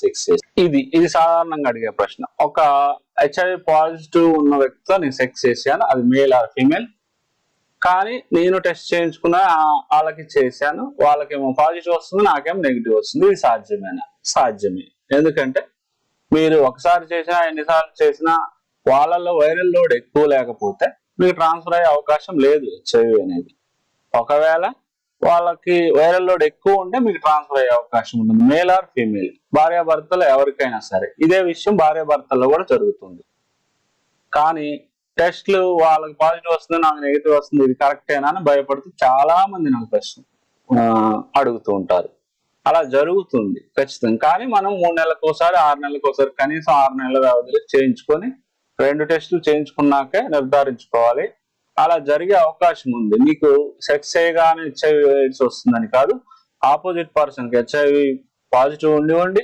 Sex చేసి ఇది ఇది సాధారణంగా అడిగే ప్రశ్న. ఒక హెచ్ఐవి పాజిటివ్ ఉన్న వ్యక్తితో నేను సెక్స్ చేశాను అది మేల్ ఆర్ ఫీమేల్ కానీ నేను టెస్ట్ చేయించుకున్న వాళ్ళకి చేశాను వాళ్ళకేమో పాజిటివ్ వస్తుంది నాకేమో నెగిటివ్ వస్తుంది. ఇది సాధ్యమేనా? సాధ్యమే. ఎందుకంటే మీరు ఒకసారి చేసినా ఎన్నిసార్లు చేసినా వాళ్ళల్లో వైరల్ లోడ్ ఎక్కువ లేకపోతే మీకు ట్రాన్స్ఫర్ అయ్యే అవకాశం లేదు హెచ్ఐవి అనేది. ఒకవేళ వాళ్ళకి వైరల్ లోడ్ ఎక్కువ ఉంటే మీకు ట్రాన్స్ఫర్ అయ్యే అవకాశం ఉంటుంది. మేల్ ఆర్ ఫీమేల్ భార్యాభర్తలు ఎవరికైనా సరే. ఇదే విషయం భార్యాభర్తల్లో కూడా జరుగుతుంది. కానీ టెస్ట్లు వాళ్ళకి పాజిటివ్ వస్తుంది నాకు నెగిటివ్ వస్తుంది ఇది కరెక్టేనా అని భయపడుతూ చాలా మంది నాకు ప్రశ్న అడుగుతూ ఉంటారు. అలా జరుగుతుంది ఖచ్చితంగా. కానీ మనం మూడు నెలలకు ఒకసారి ఆరు నెలలకు ఒకసారి కనీసం ఆరు నెలల వ్యవధిలో చేయించుకొని రెండు టెస్టులు చేయించుకున్నాకే నిర్ధారించుకోవాలి. అలా జరిగే అవకాశం ఉంది. మీకు సెక్స్ చేయగానే హెచ్ఐవి ఎయిడ్స్ వస్తుందని కాదు ఆపోజిట్ పర్సన్కి హెచ్ఐవి పాజిటివ్ ఉండివ్వండి